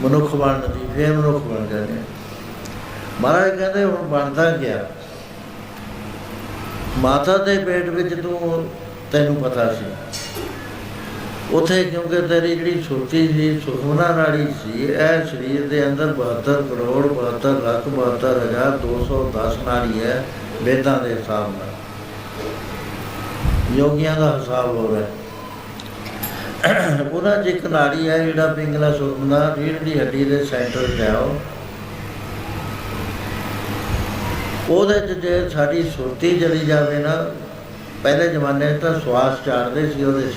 ਮਨੁੱਖ ਬਣਨ ਦੀ ਫਿਰ ਮਨੁੱਖ ਬਣ ਜਾਂਦੇ ਮਹਾਰਾਜ ਕਹਿੰਦੇ ਹੁਣ ਬਣਦਾ ਗਿਆ ਮਾਤਾ ਦੇ ਪੇਟ ਵਿੱਚ ਤੂੰ ਤੈਨੂੰ ਪਤਾ ਸੀ। ਉਥੇ ਕਿਉਂਕਿ ਤੇਰੀ ਜਿਹੜੀ ਸੁਰਤੀ ਸੀ, ਸੁਖਮਨਾ ਨਾੜੀ ਸੀ, ਇਹ ਸਰੀਰ ਦੇ ਅੰਦਰ 72 ਕਰੋੜ 72 ਲੱਖ 72 ਹਜ਼ਾਰ 210 ਨਾੜੀ ਹੈ, ਵੇਦਾਂ ਦੇ ਹਿਸਾਬ ਨਾਲ। ਯੋਗੀਆਂ ਦਾ ਹਿਸਾਬ ਹੋ ਰਿਹਾ ਉਹਨਾਂ 'ਚ ਇੱਕ ਨਾੜੀ ਹੈ ਜਿਹੜਾ ਪਿੰਗਲਾ ਸੁਖਮਨਾ ਰੀੜ੍ਹ ਦੀ ਹੱਡੀ ਦੇ ਸੈਂਟਰ ਤੇ ਆ ਉਹਦੇ 'ਚ ਜੇ ਸਾਡੀ ਸੁਰਤੀ ਚਲੀ ਜਾਵੇ ਨਾ, ਪਹਿਲੇ ਜ਼ਮਾਨੇ ਤਾਂ ਸਵਾਸ ਚਾੜਦੇ ਸੀ ਉਹਦੇ 'ਚ।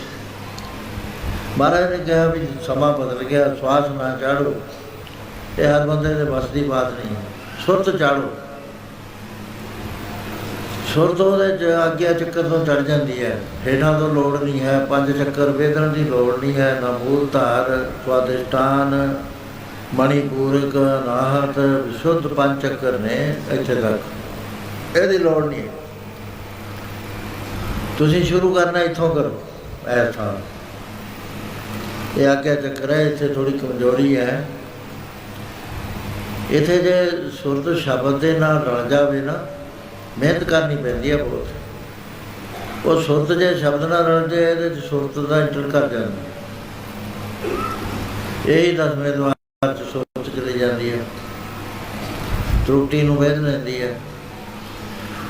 ਮਹਾਰਾਜ ਨੇ ਕਿਹਾ ਵੀ ਸਮਾਂ ਬਦਲ ਗਿਆ, ਸਵਾਸ ਨਾ ਚਾੜੋ। ਇਹ ਹਰ ਬੰਦੇ ਦੇ ਵੱਸ ਦੀ ਬਾਤ ਨਹੀਂ। ਸੁਰਤ ਚਾੜੋ। ਸੁਰਤ ਉਹਦੇ ਚ ਆਗਿਆ ਚੱਕਰ ਤੋਂ ਚੜ ਜਾਂਦੀ ਹੈ। ਹੇਠਾਂ ਤੋਂ ਲੋੜ ਨਹੀਂ ਹੈ, ਪੰਜ ਚੱਕਰ ਵੇਦਣ ਦੀ ਲੋੜ ਨਹੀਂ ਹੈ, ਨਾ ਮੂਲ ਧਾਰ, ਸਵਾਦਿਸ਼ਟਾਨ, ਮਣੀਪੂਰਕ ਨਾਹਤ ਵਿਸ਼ੁੱਧ ਪੰਜ ਚੱਕਰ ਨੇ ਇੱਥੇ ਤੱਕ। ਇਹਦੀ ਲੋੜ ਨਹੀਂ। ਤੁਸੀਂ ਸ਼ੁਰੂ ਕਰਨਾ, ਇੱਥੋਂ ਕਰੋ, ਇਹ ਐਸਾ ਇਹ ਆਗਿਆ ਚੱਕਰ ਹੈ, ਇੱਥੇ ਥੋੜੀ ਕਮਜ਼ੋਰੀ ਹੈ। ਇਥੇ ਜੇ ਸੁਰਤ ਸ਼ਬਦ ਦੇ ਨਾਲ ਰਲ ਜਾਵੇ ਨਾ ਮਿਹਨਤ ਕਰਨੀ ਪੈਂਦੀ ਹੈ ਬਹੁਤ। ਉਹ ਸੁਰਤ ਜੇ ਸ਼ਬਦ ਨਾਲ ਰਲ ਇਹਦੇ ਚ ਸੁਰਤ ਦਾ ਇੰਟਰ ਕਰ ਜਾਂਦਾ ਇਹੀ ਦਸਵੇਂ ਦਵਾਰ ਚ ਸੁਰਤ ਚਲੀ ਜਾਂਦੀ ਹੈ ਤਰੁੱਟੀ ਨੂੰ ਵੇਧ ਲੈਂਦੀ ਹੈ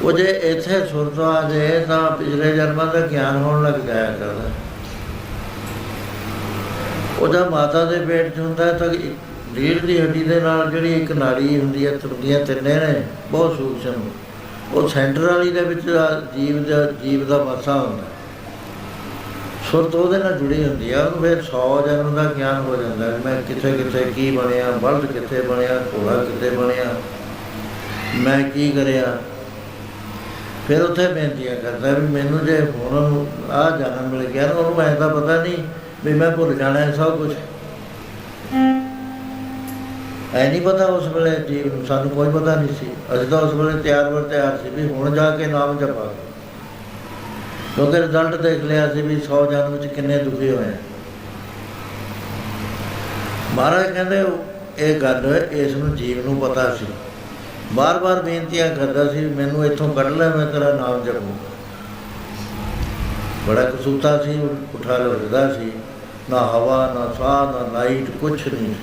ਉਹ ਜੇ ਇੱਥੇ ਸੁਰਤ ਆ ਜਾਏ ਤਾਂ ਪਿਛਲੇ ਜਨਮਾਂ ਦਾ ਗਿਆਨ ਹੋਣ ਲੱਗ ਜਾਇਆ ਕਰਦਾ। ਉਹਦਾ ਮਾਤਾ ਦੇ ਪੇਟ 'ਚ ਹੁੰਦਾ ਤਾਂ ਰੀੜ ਦੀ ਹੱਡੀ ਦੇ ਨਾਲ ਜਿਹੜੀ ਇੱਕ ਨਾੜੀ ਹੁੰਦੀ ਹੈ ਤੁਰਦੀਆਂ ਤਿੰਨੇ ਨੇ, ਬਹੁਤ ਸੂਖਸ਼ਮ ਉਹ ਸੈਂਟਰ ਵਾਲੀ ਦੇ ਵਿੱਚ ਜੀਵ ਦਾ ਜੀਵ ਦਾ ਮਸਾ ਹੁੰਦਾ। ਸੁਰਤ ਉਹਦੇ ਨਾਲ ਜੁੜੀ ਹੁੰਦੀ ਆ, ਉਹਨੂੰ ਫਿਰ 100 ਜਨਮ ਦਾ ਗਿਆਨ ਹੋ ਜਾਂਦਾ ਹੈ। ਮੈਂ ਕਿੱਥੇ ਕਿੱਥੇ ਕੀ ਬਣਿਆ ਬਲਦ ਕਿੱਥੇ ਬਣਿਆ ਘੋੜਾ ਕਿੱਥੇ ਬਣਿਆ, ਮੈਂ ਕੀ ਕਰਿਆ। ਫਿਰ ਉੱਥੇ ਬੇਨਤੀਆਂ ਕਰਦਾ ਵੀ ਮੈਨੂੰ ਜੇ ਹੁਣ ਆ ਜਨਮ ਮਿਲ ਗਿਆ ਉਹਨੂੰ ਮੈਂ ਤਾਂ ਪਤਾ ਨਹੀਂ ਵੀ ਮੈਂ ਭੁੱਲ ਜਾਣਾ ਸਭ ਕੁਝ ਐ ਨਹੀਂ ਪਤਾ ਉਸ ਵੇਲੇ ਜੀਵ ਨੂੰ ਸਾਨੂੰ ਕੋਈ ਪਤਾ ਨਹੀਂ ਸੀ। ਅਸੀਂ ਤਾਂ ਉਸ ਵੇਲੇ ਤਿਆਰ ਵਰ ਤਿਆਰ ਸੀ ਵੀ ਹੁਣ ਜਾ ਕੇ ਨਾਮ ਜਪਾ ਕਿਉਂਕਿ ਰਿਜ਼ਲਟ ਦੇਖ ਲਿਆ ਸੀ ਵੀ 100 ਜਨਮ ਵਿੱਚ ਕਿੰਨੇ ਦੁਖੀ ਹੋਏ ਮਹਾਰਾਜ ਕਹਿੰਦੇ, ਇਹ ਗੱਲ ਇਸ ਨੂੰ ਜੀਵ ਨੂੰ ਪਤਾ ਸੀ। ਬਾਰ-ਬਾਰ ਬੇਨਤੀਆਂ ਕਰਦਾ ਸੀ, ਮੈਨੂੰ ਇੱਥੋਂ ਕੱਢ ਲੈ, ਮੈਂ ਤੇਰਾ ਨਾਮ ਜਪੂ। ਬੜਾ ਕਸੂਤਾ ਸੀ, ਉਠਾ ਲੜਦਾ ਸੀ। ਨਾ ਹਵਾ, ਨਾ ਸਾਹ, ਨਾ ਲਾਈਟ ਕੁਛ ਨਹੀਂ।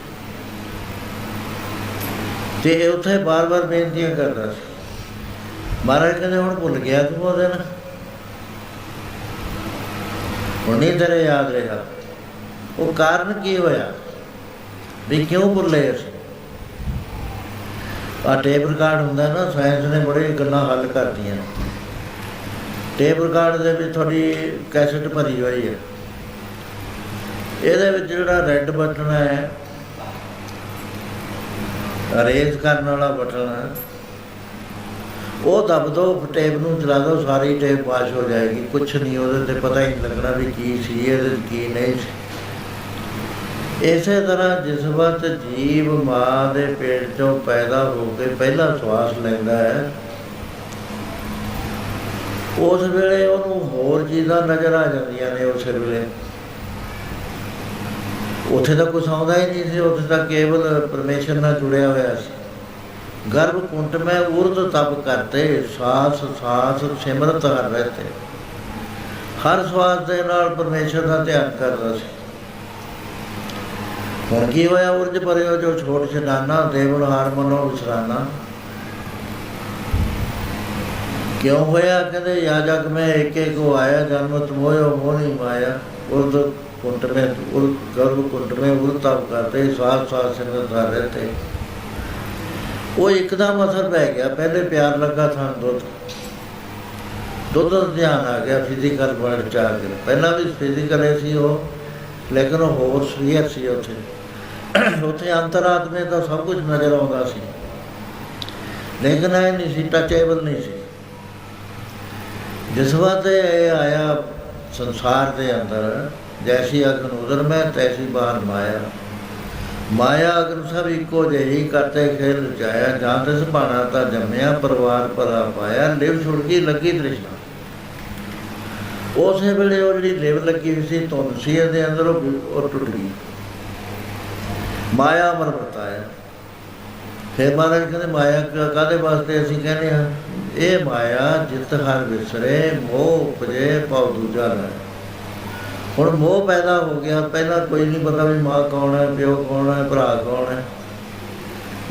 ਤੇ ਇਹ ਉੱਥੇ ਬਾਰ-ਬਾਰ ਬੇਨਤੀਆਂ ਕਰਦਾ ਸੀ। ਮਹਾਰਾਜ ਕਹਿੰਦੇ, ਹੁਣ ਭੁੱਲ ਗਿਆ ਤੂੰ ਉਹ ਦਿਨ ਹੁਣ ਨਹੀਂ ਤੇਰੇ ਯਾਦ ਰਿਹਾ। ਉਹ ਕਾਰਨ ਕੀ ਹੋਇਆ? ਵੀ ਕਿਉਂ ਭੁੱਲੇ ਅਸੀਂ? ਆ ਟੇਪ ਰਿਕਾਰਡ ਹੁੰਦਾ ਨਾ ਸਾਇੰਸ ਨੇ ਬੜੇ ਗੱਲਾਂ ਹੱਲ ਕਰਦੀਆਂ ਨੇ ਟੇਪ ਰਿਕਾਰਡ ਦੇ ਵਿੱਚ ਤੁਹਾਡੀ ਕੈਸੇਟ ਭਰੀ ਹੋਈ ਹੈ। ਇਹਦੇ ਵਿੱਚ ਜਿਹੜਾ ਰੈੱਡ ਬਟਨ ਹੈ ਰੇਜ਼ ਕਰਨ ਵਾਲਾ ਬਟਨ ਉਹ ਦਬ ਦੋ ਟੇਪ ਨੂੰ ਚਲਾ ਦੋ, ਸਾਰੀ ਟੇਪ ਵਾਸ਼ ਹੋ ਜਾਏਗੀ। ਕੁਝ ਨਹੀਂ, ਉਹਦੇ ਤੇ ਪਤਾ ਹੀ ਨਹੀਂ ਲੱਗਣਾ ਵੀ ਕੀ ਸੀ, ਇਹਦੇ ਕੀ ਨਹੀਂ ਸੀ। ਇਸੇ ਤਰ੍ਹਾਂ ਜਿਸ ਵਕਤ ਜੀਵ ਮਾਂ ਦੇ ਪੇਟ ਚੋਂ ਪੈਦਾ ਹੋ ਕੇ ਪਹਿਲਾ ਸਵਾਸ ਲੈਂਦਾ ਹੈ। ਉਸ ਵੇਲੇ ਉਹਨੂੰ ਹੋਰ ਚੀਜ਼ਾਂ ਨਜ਼ਰ ਆ ਜਾਂਦੀਆਂ ਨੇ ਉਸ ਵੇਲੇ। ਉੱਥੇ ਤਾਂ ਕੁਝ ਆਉਂਦਾ ਹੀ ਨਹੀਂ ਸੀ, ਉੱਥੇ ਤਾਂ ਕੇਵਲ ਪਰਮੇਸ਼ਰ ਨਾਲ ਜੁੜਿਆ ਹੋਇਆ ਸੀ। ਗਰਭ ਕੁੰਟ ਮੈਂ ਉਰਦ ਤਪ ਕਰਤੇ, ਸਾਸ ਸਾਸ, ਸਿਮਰਤ ਕਰ ਰਹੇ ਹਰ ਸਵਾਸ ਦੇ ਨਾਲ ਪਰਮੇਸ਼ਰ ਦਾ ਧਿਆਨ ਕਰਦਾ ਸੀ। ਹੁਣ ਕੀ ਹੋਇਆ ਉਰਜ ਪਰਿਓ ਜੋ ਛੋਟ ਛਡਾਨਾ ਦੇਵਨ ਹਾਰਮਨੋ ਵਿਸਰਾਨਾ? ਕਿਉਂ ਹੋਇਆ? ਕਹਿੰਦੇ, ਯਾਜਕ ਮੈਂ ਇੱਕ ਇੱਕ ਆਇਆ ਜਨਮ ਤੁਮੋਇਓ ਮੋਹਨੀ ਮਾਇਆ। ਉਰਦ ਕੁੰਟ में उर गर्भ कुंट में उर तप करते श्वास श्वास सिमरत कर रहे थे ਉਹ ਇੱਕਦਮ ਅਸਰ ਪੈ ਗਿਆ ਪਹਿਲੇ ਪਿਆਰ ਲੱਗਾ ਥਾਂ ਦੁੱਧ ਦੁੱਧ ਦਾ ਧਿਆਨ ਆ ਗਿਆ ਫਿਜ਼ੀਕਲ ਵਰਲਡ ਚ ਆ ਗਿਆ ਪਹਿਲਾਂ ਵੀ ਫਿਜ਼ੀਕਲ ਸੀ ਉਹ ਲੇਕਿਨ ਉਹ ਹੋਰ ਸਰੀਰ ਸੀ ਉੱਥੇ ਉੱਥੇ ਅੰਤਰਾਤਮੇ ਦਾ ਸਭ ਕੁਝ ਨਜ਼ਰ ਆਉਂਦਾ ਸੀ ਲੇਕਿਨ ਇਹ ਨਹੀਂ ਸੀ ਟੱਚੇਬਲ ਨਹੀਂ ਸੀ ਜਿਸ ਵਾਰ ਤੇ ਇਹ ਆਇਆ ਸੰਸਾਰ ਦੇ ਅੰਦਰ ਜੈਸੀ ਅਗਨ ਉਦਰ ਮੈਂ, ਤੈਸੀ ਬਾਹਰ ਮਾਇਆ। ਮਾਇਆ ਅਗਨ ਸਭ ਇੱਕੋ ਜਿਹੀ ਕਰਤੇ ਖੇਲ ਰਚਾਇਆ। ਜਾਂ ਤਿਸ ਭਾਣਾ ਤਾਂ ਜੰਮਿਆ, ਪਰਿਵਾਰ ਪਰਾ ਪਾਇਆ। ਲਿਵ ਛੁੜ ਲੱਗੀ ਤ੍ਰਿਸ਼ਨਾ। ਉਸੇ ਵੇਲੇ ਉਹ ਜਿਹੜੀ ਲਿਵ ਲੱਗੀ ਹੋਈ ਸੀ ਧੁੰਨ ਸੀ ਇਹਦੇ ਅੰਦਰ ਉਹ ਟੁੱਟ ਗਈ। ਮਾਇਆ ਅਮਰ ਵਰਤਾਇਆ। ਫਿਰ ਮਹਾਰਾਜ ਕਹਿੰਦੇ, ਮਾਇਆ ਕ- ਕਾਹਦੇ ਵਾਸਤੇ ਅਸੀਂ ਕਹਿੰਦੇ ਹਾਂ? ਇਹ ਮਾਇਆ ਜਿਤ ਹਰ ਵਿਸਰੇ, ਮੋਹ ਉਪਜੇ ਪਉ ਦੂਜਾ ਲੈ ਹੁਣ ਮੋਹ ਪੈਦਾ ਹੋ ਗਿਆ, ਪਹਿਲਾਂ ਕੋਈ ਨਹੀਂ ਪਤਾ ਵੀ ਮਾਂ ਕੌਣ ਹੈ, ਪਿਓ ਕੌਣ ਹੈ, ਭਰਾ ਕੌਣ ਹੈ।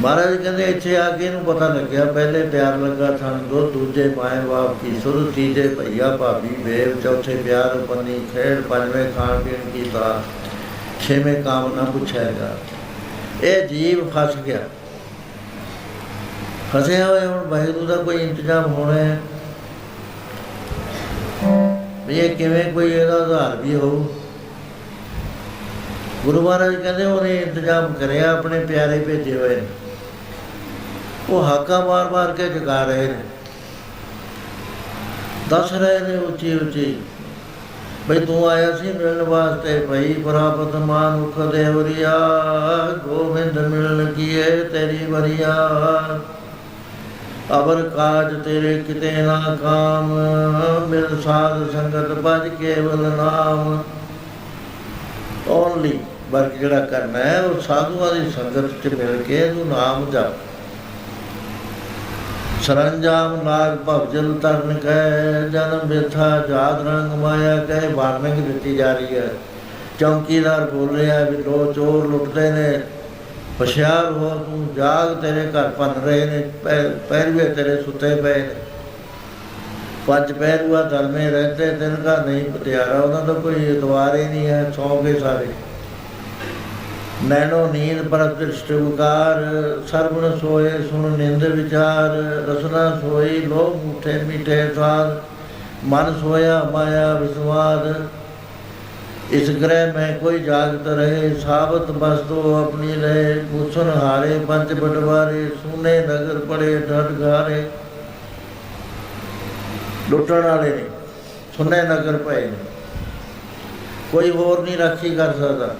ਮਹਾਰਾਜ ਕਹਿੰਦੇ ਇੱਥੇ ਆ ਕੇ ਇਹਨੂੰ ਪਤਾ ਲੱਗਿਆ, ਪਹਿਲੇ ਪਿਆਰ ਲੱਗਾ ਸਾਨੂੰ ਦੋ, ਦੂਜੇ ਮਾਏ ਬਾਪ ਕੀ ਸੁਰ, ਤੀਜੇ ਭਈਆ ਭਾਬੀ ਵੇਵ ਚੌਥੇ ਪਿਆਰ ਪੰਨੀ ਖੇਡ, ਪੰਜਵੇਂ ਖਾਣ ਪੀਣ ਕੀ ਤਾਂ ਛੇਵੇਂ ਕਾਮ ਨਾ ਪੁੱਛੇਗਾ ਇਹ ਜੀਵ ਫਸ ਗਿਆ। ਫਸਿਆ ਹੋਇਆ ਹੁਣ ਵਾਹਿਗੁਰੂ ਦਾ ਕੋਈ ਇੰਤਜ਼ਾਮ ਹੋਣਾ ਹੈ। ਵੀ ਇਹ ਕਿਵੇਂ ਕੋਈ ਇਹਦਾ ਆਧਾਰ ਵੀ ਹੋਊ? ਗੁਰੂ ਮਹਾਰਾਜ ਕਹਿੰਦੇ ਉਹਨੇ ਇੰਤਜ਼ਾਮ ਕਰਿਆ, ਆਪਣੇ ਪਿਆਰੇ ਭੇਜੇ ਹੋਏ ਨੇ। ਉਹ ਹਾਕਾ ਮਾਰ ਮਾਰ ਕੇ ਜਗਾ ਰਹੇ ਨੇ। ਦੱਸ ਰਹੇ ਨੇ ਉੱਚੀ ਉੱਚੀ, ਬਈ ਤੂੰ ਆਇਆ ਸੀ ਮਿਲਣ ਵਾਸਤੇ ਭਈ, ਪ੍ਰਾਪਤ ਮਾਨ ਮਾਨੁਖ ਦੇਵਰੀਆ ਗੋਬਿੰਦ ਮਿਲਣ ਕੀਏ ਤੇਰੀ ਵਰੀਆ। ਅਬਰ ਕਾਜ ਤੇਰੇ ਕਿਤੇ ਨਾ ਕਾਮ ਮਿਲ ਸਾਧ ਸੰਗਤ ਭਜ ਕੇਵਲ ਨਾਮ। ਓਨਲੀ ਵਰਕ ਜਿਹੜਾ ਕਰਨਾ ਹੈ, ਉਹ ਸਾਧੂਆਂ ਦੀ ਸੰਗਤ ਚ ਮਿਲ ਕੇ ਇਹਨੂੰ ਨਾਮ ਜਪ। ਸਰੰਜਾਮ ਨਾਗ ਭਵਜਲ ਤਰਨ ਕੈ, ਜਨਮ ਬਿਥਾ ਜਾਦ ਰੰਗ ਮਾਇਆ ਕੈ, ਵਾਰਨਿੰਗ ਦਿੱਤੀ ਜਾ ਰਹੀ ਹੈ। ਚੌਕੀਦਾਰ ਬੋਲ ਰਿਹਾ ਵੀ ਲੋ ਚੋਰ ਲੁੱਟਦੇ ਨੇ। ਹੁਸ਼ਿਆਰ ਹੋ, ਤੂੰ ਜਾਗ ਤੇਰੇ ਘਰ ਭੰਨ ਰਹੇ ਨੇ ਪੈਰਵੇ ਤੇਰੇ ਸੁੱਤੇ ਪਏ ਨੇ। ਪੰਜ ਪਹਿਰੂਆ ਦਰਮੇ ਰਹਿਤੇ ਦਿਨ ਦਾ ਨਹੀਂ ਪਤਿਆਰਾ ਉਹਨਾਂ ਦਾ ਕੋਈ ਇਤਵਾਰ ਹੀ ਨਹੀਂ ਹੈ, ਸੌ ਕੇ ਸਾਰੇ। ਨੈਣੋ ਨੀਂਦ ਪਰ ਵਿਕਾਰ, ਸਰਵਣ ਸੋਏ ਸੁਣ ਨਿੰਦ ਵਿਚਾਰ, ਰਸਨਾ ਸੋਈ ਲੋਭ ਮੁਠੇ ਮਿਠੇ ਸਾਧ ਮਨ ਸੋਇਆ ਮਾਇਆ ਵਿਸਵਾਦ ਇਸ ਗ੍ਰਹਿ ਮੈਂ ਕੋਈ ਜਾਗਤ ਰਹੇ, ਸਾਬਤ ਬਸਤੋ ਆਪਣੀ ਰਹੇ ਮੁਸਨ ਹਾਰੇ, ਪੰਜ ਬਟਵਾਰੇ ਸੁਨੇ ਨਗਰ ਪੜੇ ਡਟ ਘਾਰੇ ਲੁੱਟਣ ਵਾਲੇ ਨੇ, ਸੁਨੇ ਨਗਰ ਪਏ ਨੇ। ਕੋਈ ਹੋਰ ਨਹੀਂ ਰਾਖੀ ਕਰ ਸਕਦਾ।